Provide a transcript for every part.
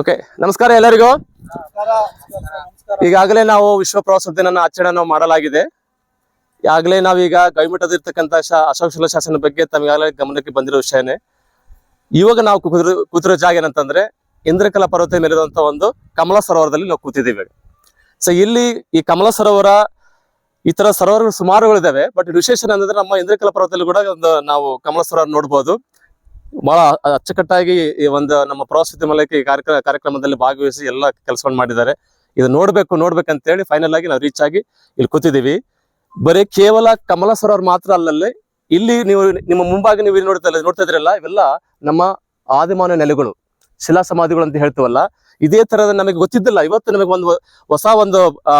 Okay ನಮಸ್ಕಾರ ಎಲ್ಲರಿಗೂ. ಈಗಾಗಲೇ ನಾವು ವಿಶ್ವ ಪ್ರವಾಸೋದ್ಯಮ ಆಚರಣೆ ಮಾಡಲಾಗಿದೆ. ಈಗಾಗಲೇ ನಾವೀಗ ಗವಿಮಠದಿರ್ತಕ್ಕಂಥ ಶ ಅಶೋಕ ಶಿಲಾ ಶಾಸನ ಬಗ್ಗೆ ತಮಗಾಗಲೇ ಗಮನಕ್ಕೆ ಬಂದಿರೋ ವಿಷಯನೇ. ಇವಾಗ ನಾವು ಕೂತಿರೋ ಕೂತಿರೋ ಜಾಗ ಏನಂತಂದ್ರೆ ಇಂದ್ರಕಲಾ ಪರ್ವತ ಮೇಲಿರುವಂತ ಒಂದು ಕಮಲ ಸರೋವರದಲ್ಲಿ ನಾವು ಕೂತಿದ್ದೀವಿ. ಸೊ ಇಲ್ಲಿ ಈ ಕಮಲ ಸರೋವರ ಈ ತರ ಸರೋವರಗಳು ಸುಮಾರುಗಳಿದಾವೆ ಬಟ್ ವಿಶೇಷ ಏನಂದ್ರೆ ನಮ್ಮ ಇಂದ್ರಕಲಾ ಪರ್ವತದಲ್ಲಿ ಕೂಡ ಒಂದು ನಾವು ಕಮಲ ಸರೋವರ ನೋಡ್ಬೋದು. ಬಹಳ ಅಚ್ಚುಕಟ್ಟಾಗಿ ಈ ಒಂದು ನಮ್ಮ ಪ್ರವಾಸೋದ್ಯಮಕ್ಕೆ ಈ ಕಾರ್ಯಕ್ರಮ ಕಾರ್ಯಕ್ರಮದಲ್ಲಿ ಭಾಗವಹಿಸಿ ಎಲ್ಲ ಕೆಲಸವನ್ನು ಮಾಡಿದ್ದಾರೆ. ಇದು ನೋಡ್ಬೇಕು ಹೇಳಿ ಫೈನಲ್ ಆಗಿ ನಾವು ರೀಚ್ ಆಗಿ ಇಲ್ಲಿ ಕೂತಿದ್ದೀವಿ. ಬರೀ ಕೇವಲ ಕಮಲ ಸರೋವರ ಮಾತ್ರ ಅಲ್ಲಲ್ಲಿ, ಇಲ್ಲಿ ನೀವು ನಿಮ್ಮ ಮುಂಭಾಗ ನೀವು ಇಲ್ಲಿ ನೋಡ್ತಾ ನೋಡ್ತಾ ಇದ್ರಲ್ಲ ಇವೆಲ್ಲ ನಮ್ಮ ಆದಿಮಾನ ನೆಲೆಗಳು ಶಿಲಾ ಸಮಾಧಿಗಳು ಅಂತ ಹೇಳ್ತೀವಲ್ಲ, ಇದೇ ತರದ ನಮಗೆ ಗೊತ್ತಿದ್ದಿಲ್ಲ. ಇವತ್ತು ನಮಗೆ ಒಂದು ಹೊಸ ಒಂದು, ಆ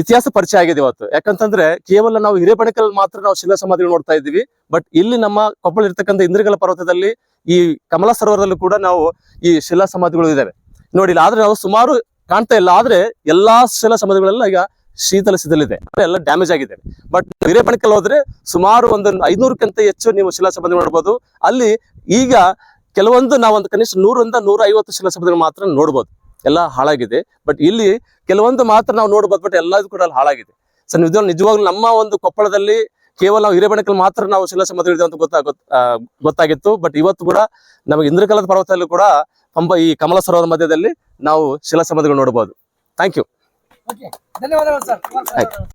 ಇತಿಹಾಸ ಪರಿಚಯ ಆಗಿದೆ ಇವತ್ತು. ಯಾಕಂತಂದ್ರೆ ಕೇವಲ ನಾವು ಹಿರೇಬಣಕಲ್ ಮಾತ್ರ ನಾವು ಶಿಲಾ ಸಮಾಧಿಗಳು ನೋಡ್ತಾ ಇದ್ದೀವಿ. ಬಟ್ ಇಲ್ಲಿ ನಮ್ಮ ಕೊಪ್ಪಳ ಇರ್ತಕ್ಕಂತ ಇಂದ್ರಗಲ ಪರ್ವತದಲ್ಲಿ ಈ ಕಮಲ ಸರೋವರದಲ್ಲೂ ಕೂಡ ನಾವು ಈ ಶಿಲಾ ಸಮಾಧಿಗಳು ಇದಾವೆ ನೋಡಿ ಆದ್ರೆ ನಾವು ಸುಮಾರು ಕಾಣ್ತಾ ಇಲ್ಲ. ಆದ್ರೆ ಎಲ್ಲಾ ಶಿಲಾ ಸಮಾಧಿಗಳೆಲ್ಲ ಈಗ ಶೀತಲ ಸಿದ್ಧಲಿದೆ ಎಲ್ಲ ಡ್ಯಾಮೇಜ್ ಆಗಿದೆ. ಬಟ್ ಹಿರೇಬಣಕಲ್ ಹೋದ್ರೆ ಸುಮಾರು ಒಂದು ಐನೂರಕ್ಕಿಂತ ಹೆಚ್ಚು ನೀವು ಶಿಲಾ ಸಮಾಧಿ ನೋಡ್ಬೋದು. ಅಲ್ಲಿ ಈಗ ಕೆಲವೊಂದು ನಾವೊಂದು ಕನಿಷ್ಠ ನೂರಿಂದ ನೂರ ಐವತ್ತು ಶಿಲಾ ಸಮಾಧಿಗಳು ಮಾತ್ರ ನೋಡ್ಬೋದು. ಎಲ್ಲ ಹಾಳಾಗಿದೆ. ಬಟ್ ಇಲ್ಲಿ ಕೆಲವೊಂದು ಮಾತ್ರ ನಾವು ನೋಡ್ಬೋದು ಬಟ್ ಎಲ್ಲದೂ ಕೂಡ ಅಲ್ಲಿ ಹಾಳಾಗಿದೆ. ಸೊ ನಿಜವಾಗ್ಲು ನಿಜವಾಗ್ಲೂ ನಮ್ಮ ಒಂದು ಕೊಪ್ಪಳದಲ್ಲಿ ಕೇವಲ ನಾವು ಹಿರೇಬಣಕಲ್ ಮಾತ್ರ ನಾವು ಶಿಲಾ ಸಮಾಧಿಗಳಿದೆ ಅಂತ ಗೊತ್ತಾಗ ಗೊತ್ತಾಗಿತ್ತು. ಬಟ್ ಇವತ್ತು ಕೂಡ ನಮಗೆ ಇಂದ್ರಕಲದ ಪರ್ವತದಲ್ಲಿ ಕೂಡ ಹಂಬ ಈ ಕಮಲ ಸರೋವರ ಮಧ್ಯದಲ್ಲಿ ನಾವು ಶಿಲಾ ಮದುವೆ ನೋಡಬಹುದು ಥ್ಯಾಂಕ್ ಯು ಧನ್ಯವಾದಗಳು ಸರ್